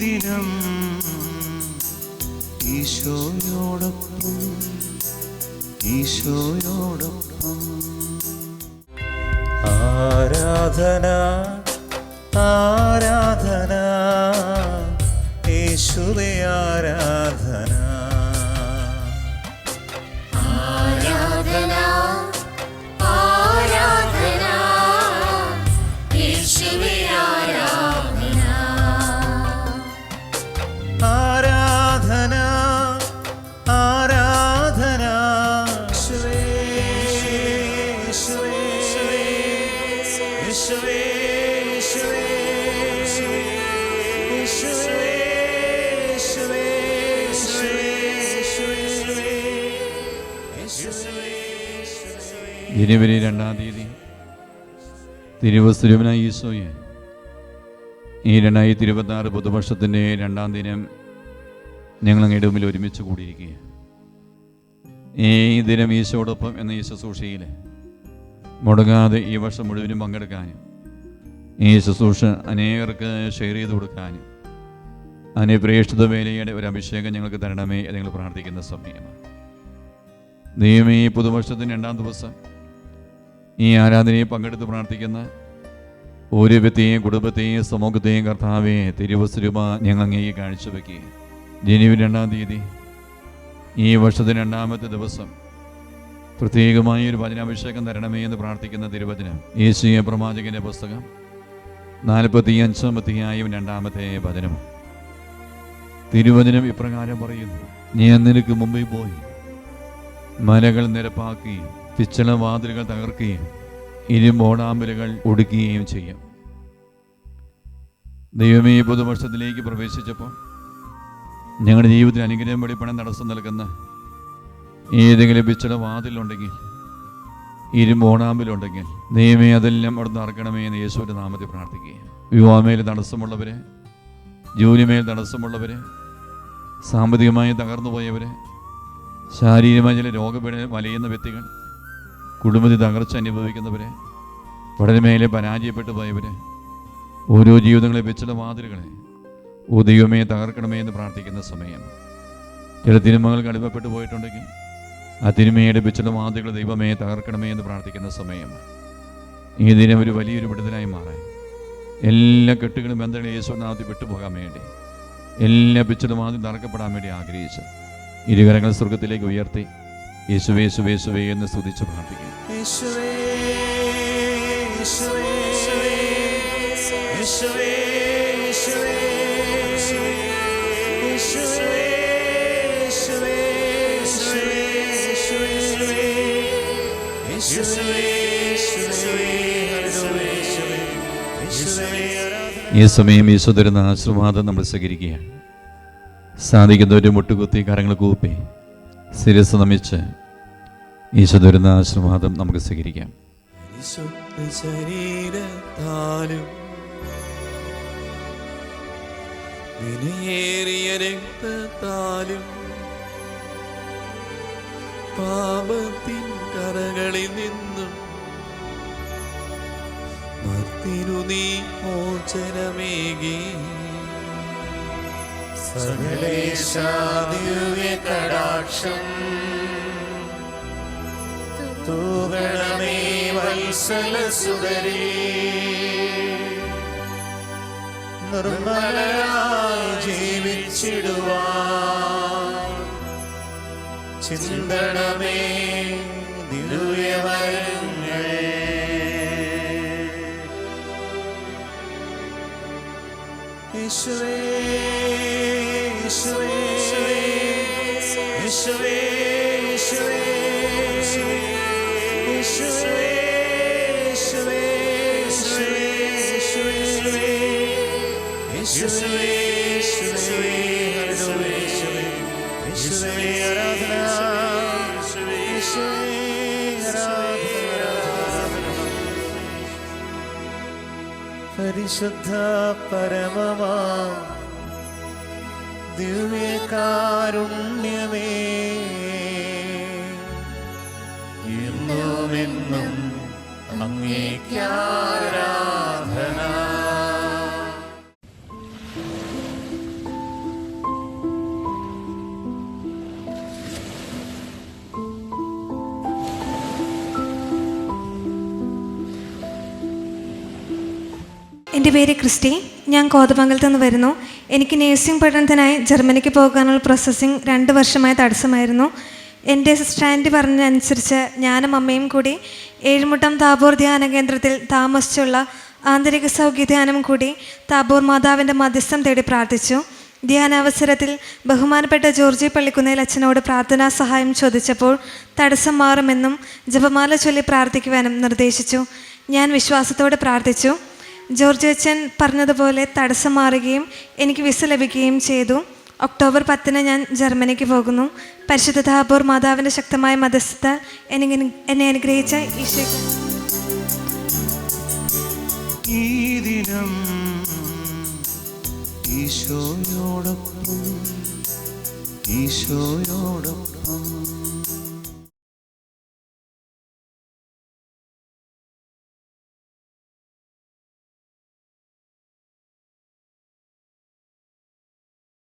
ദിനം ഈശോയോടൊപ്പം ഈശോയോടൊപ്പം. ആരാധന ആരാധന ജനുവരി രണ്ടാം തീയതി തിരുവസ്തുരവനായ ഈശോയെ. ഈ രണ്ടായിരത്തി ഇരുപത്തി ആറ് പുതുവർഷത്തിന്റെ രണ്ടാം ദിനം ഞങ്ങൾ അങ്ങയുടെ മുമ്പിൽ ഒരുമിച്ച് കൂടിയിരിക്കുക ഈ ദിനം ഈശോടൊപ്പം എന്ന ഈ ശുശ്രൂഷയിൽ മുടങ്ങാതെ ഈ വർഷം മുഴുവനും പങ്കെടുക്കാനും ഈ ശുശ്രൂഷ അനേകർക്ക് ഷെയർ ചെയ്ത് കൊടുക്കാനും അനുപ്രേക്ഷിത പ്രേക്ഷിത വേലയുടെ ഒരു അഭിഷേകം ഞങ്ങൾക്ക് തരണമേ ഞങ്ങൾ പ്രാർത്ഥിക്കുന്ന സമയമാണ്. ദൈവം ഈ പുതുവർഷത്തിന്റെ രണ്ടാം ദിവസം ഈ ആരാധനയെ പങ്കെടുത്ത് പ്രാർത്ഥിക്കുന്ന ഓരോ വ്യക്തിയെയും കുടുംബത്തെയും സമൂഹത്തെയും കർത്താവെ തിരുവസ്വരൂപ ഞങ്ങൾ അങ്ങേക്ക് കാഴ്ചവെക്കുക ജനുവരി രണ്ടാം തീയതി ഈ വർഷത്തിന് രണ്ടാമത്തെ ദിവസം പ്രത്യേകമായ ഒരു വചനാഭിഷേകം തരണമേ എന്ന് പ്രാർത്ഥിക്കുന്ന തിരുവചനം. യേശുയ പ്രവാചകന്റെ പുസ്തകം നാൽപ്പത്തി അഞ്ചാമത്തെയായും രണ്ടാമത്തെ വചനം. തിരുവചനം ഇപ്രകാരം പറയുന്നു ഞാൻ നിനക്ക് മുമ്പിൽ പോയി മലകൾ നിരപ്പാക്കുകയും പിച്ചള വാതിലുകൾ തകർക്കുകയും ഇരുമോടാമ്പലുകൾ ഒടുക്കുകയും ചെയ്യും. ദൈവമേ ഈ പുതുവർഷത്തിലേക്ക് പ്രവേശിച്ചപ്പോൾ ഞങ്ങളുടെ ജീവിതത്തിൽ അനുഗ്രഹം വെളിപ്പെടാൻ തടസ്സം നൽകുന്ന ഏതെങ്കിലും പിച്ചള വാതിലുണ്ടെങ്കിൽ ഇരുമ്പോടാമ്പലുണ്ടെങ്കിൽ ദൈവമേ അതെല്ലാം അവിടെ നിറക്കണമേ എന്ന് യേശുവിന്റെ നാമത്തിൽ പ്രാർത്ഥിക്കുക വിവാഹമേൽ തടസ്സമുള്ളവരെ ജോലിമേൽ തടസ്സമുള്ളവരെ സാമ്പത്തികമായി തകർന്നു പോയവരെ ശാരീരികമായ ചില രോഗപീഠ വലയുന്ന വ്യക്തികൾ കുടുംബത്തിൽ തകർച്ച അനുഭവിക്കുന്നവരെ മേലെ പരാജയപ്പെട്ടു പോയവരെ ഓരോ ജീവിതങ്ങളെ വെച്ചുള്ള വാതിലുകളെ ഓ ദൈവമേ തകർക്കണമേ എന്ന് പ്രാർത്ഥിക്കുന്ന സമയം. ചില തിരുമകൾ കടുപ്പപ്പെട്ടു പോയിട്ടുണ്ടെങ്കിൽ ആ തിരുമയുടെ വെച്ചുള്ള വാതിലുകൾ ദൈവമേ തകർക്കണമേ എന്ന് പ്രാർത്ഥിക്കുന്ന സമയം. ഈ ദിനം ഒരു വലിയൊരു വിടുതലായി മാറാൻ. എല്ലാ കെട്ടുകളും ബന്ധങ്ങളും യേശുനാഥി വിട്ടുപോകാൻ വേണ്ടി എല്ലാ പിച്ചിലും ആദ്യം തറക്കപ്പെടാൻ വേണ്ടി ആഗ്രഹിച്ച് ഇരുകരങ്ങൾ സ്വർഗത്തിലേക്ക് ഉയർത്തി യേശുവേ യേശുവേ എന്ന് സ്തുതിച്ച് പ്രാർത്ഥിക്കും ഈ സമയം ഈശോ തരുന്ന ആശീർവാദം നമ്മൾ സ്വീകരിക്കുകയാണ് സാധിക്കുന്നവരെ മുട്ടുകുത്തി കരങ്ങൾ കൂപ്പി ശിരസ് നമിച്ച് ഈശോ തരുന്ന ആശീർവാദം നമുക്ക് സ്വീകരിക്കാം. ശരീരത്താലും വിലയേറിയ രക്തത്താലും പാപത്തിൻ കരകളിൽ നിന്നും മർത്തിനു നീ മോചനമേകി. സകലേശാദിവ്യകടാക്ഷം തൂകണമേ വത്സലസുതരേ. നിർമ്മലരായി ജീവിച്ചിടുവാൻ. ചിന്തണമേ ദിവ്യവരങ്ങൾ ഈശ്വരേ പരിശുദ്ധ പരമമാ എന്റെ പേര് ക്രിസ്റ്റി. ഞാൻ കോതമംഗലത്ത് നിന്ന് വരുന്നു. എനിക്ക് നേഴ്സിംഗ് പഠനത്തിനായി ജർമ്മനിക്ക് പോകാനുള്ള പ്രോസസ്സിംഗ് രണ്ട് വർഷമായി തടസ്സമായിരുന്നു. എന്റെ സിസ്റ്റാന്റി പറഞ്ഞതനുസരിച്ച് ഞാനും അമ്മയും കൂടി ഏഴുമുട്ടം താബോർ ധ്യാന കേന്ദ്രത്തിൽ താമസിച്ചുള്ള ആന്തരിക സൗഖ്യ ധ്യാനം കൂടി താബോർ മാതാവിന്റെ മധ്യസ്ഥം തേടി പ്രാർത്ഥിച്ചു. ധ്യാനാവസരത്തിൽ ബഹുമാനപ്പെട്ട ജോർജി പള്ളിക്കുന്നേൽ അച്ഛനോട് പ്രാർത്ഥനാ സഹായം ചോദിച്ചപ്പോൾ തടസ്സം മാറുമെന്നും ജപമാല ചൊല്ലി പ്രാർത്ഥിക്കുവാനും നിർദ്ദേശിച്ചു. ഞാൻ വിശ്വാസത്തോടെ പ്രാർത്ഥിച്ചു. ജോർജ് അച്ഛൻ പറഞ്ഞതുപോലെ തടസ്സം മാറുകയും എനിക്ക് വിസ ലഭിക്കുകയും ചെയ്തു. ഒക്ടോബർ പത്തിന് ഞാൻ ജർമ്മനിക്ക് പോകുന്നു. പരിശുദ്ധ താബോർ മാതാവിന്റെ ശക്തമായ മതസ്ഥത എന്നെ അനുഗ്രഹിച്ച ഈശോ ഈശോയോടൊപ്പം ഈശോയോടൊപ്പം.